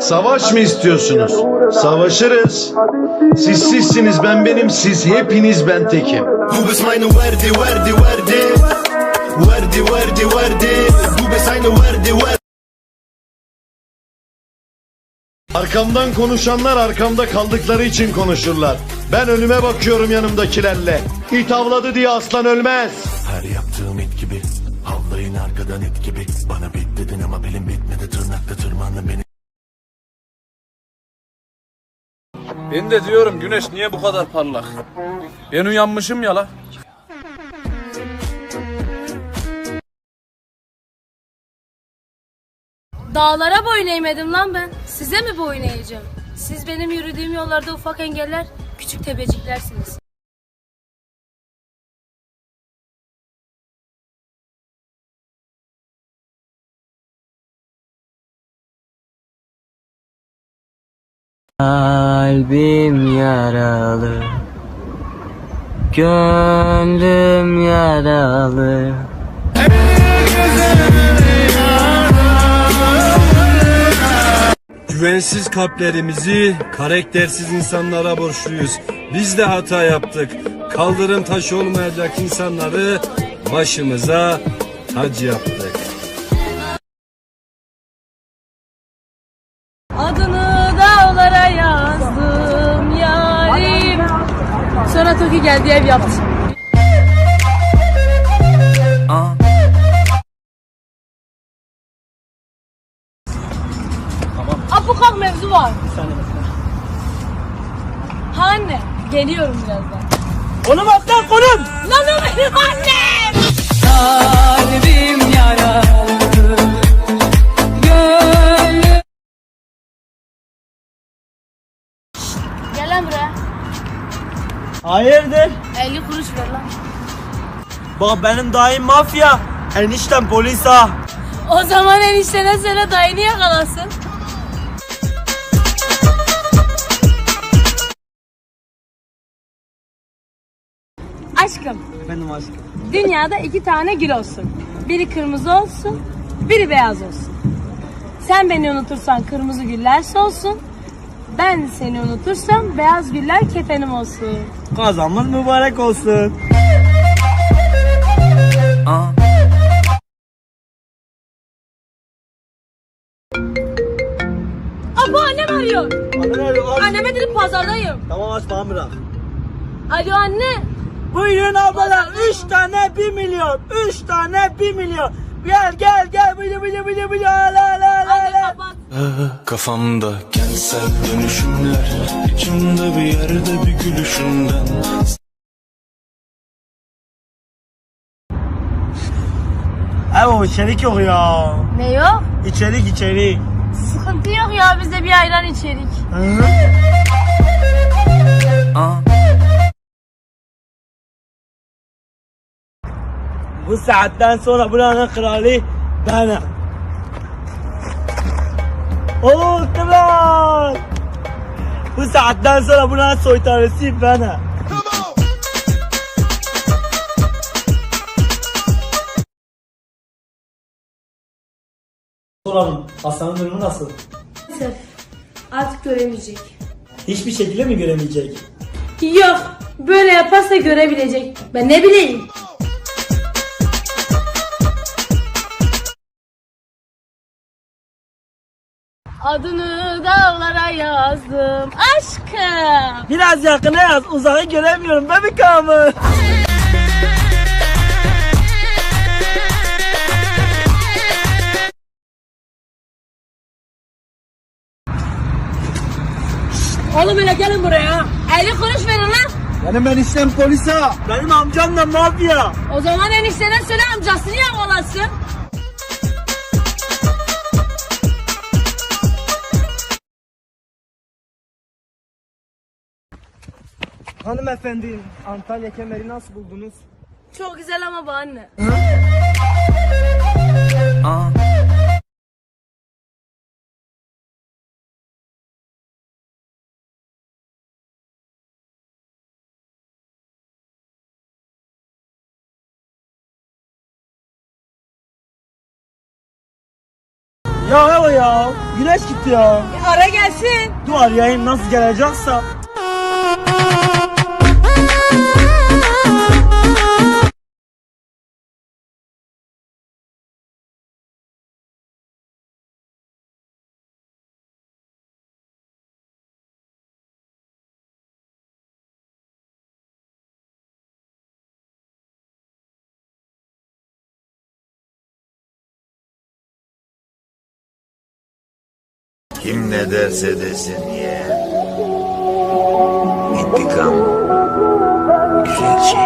Savaş mı istiyorsunuz? Savaşırız. Siz sizsiniz ben benim siz hepiniz ben tekim. Du bist meine Werde, Werde, Werde. Werde, Werde, Werde. Du bist eine Werde, Werde. Arkamdan konuşanlar arkamda kaldıkları için konuşurlar. Ben önüme bakıyorum yanımdakilerle. İt avladı diye aslan ölmez. Her yaptığım it gibi. Havlayın arkadan it gibi. Bana bit dedin ama benim bitmedi. Tırnakta tırmandın beni. Ben de diyorum güneş niye bu kadar parlak? Ben uyanmışım ya la. Dağlara boyun eğmedim lan ben. Size mi boyun eğeceğim? Siz benim yürüdüğüm yollarda ufak engeller, küçük tepeciklersiniz. Kalbim yaralı Gönlüm yaralı Güvensiz kalplerimizi karaktersiz insanlara borçluyuz. Biz de hata yaptık. Kaldırım taşı olmayacak insanları başımıza tac yaptık. Sonra Toki geldi ev yaptı. Apu kalk mevzu var. Ha anne, geliyorum birazdan. Konum atlan konum Lan o benim annem. Kalbim yaralı Hayırdır? 50 kuruş ver lan. Bak benim dayım mafya Eniştem polis ha O zaman eniştene söyle dayını yakalasın. Aşkım, Benim aşkım dünyada iki tane gül olsun. Biri kırmızı olsun, biri beyaz olsun. Sen beni unutursan kırmızı güller solsun. Ben seni unutursam beyaz güller kefenim olsun. Kazamız mübarek olsun Abo annem arıyor. Anne Anneme dedim pazardayım. Tamam aç bana bırak Alo anne. Buyurun ablalar 3 tane 1 milyon 3 tane 1 milyon Gel gel gel bili bili bili bili la la la Anne la kapat. Kafamda kentsel dönüşümler. içimde bir yerde bir gülüşünden. Evet içerik yok ya Ne yok? İçerik içerik Sıkıntı yok ya bizde bir ayran içerik. Bu saatten sonra buranın kralı benim. Oo kral! Bu saatten sonra buranın soytarısı benim. Soralım, Hasan'ın durumu nasıl? Maalesef artık göremeyecek. Hiçbir şekilde mi göremeyecek? Yok böyle yaparsa görebilecek. Ben ne bileyim. Adını dağlara yazdım aşkım. Biraz yakına yaz, uzağı göremiyorum bebek amı. Oğlum öyle gelin buraya. 50 kuruş verin lan. Benim eniştem polis ha. Benim amcam da mafya. O zaman eniştene söyle amcasını yakalasın. Hanımefendi, Antalya kemeri nasıl buldunuz? Çok güzel ama bu anne. Ya o ya. Güneş gitti ya. Ara gelsin. Dur arayayım nasıl gelecekse. Kim ne derse desin ye. İntikam güzel şey.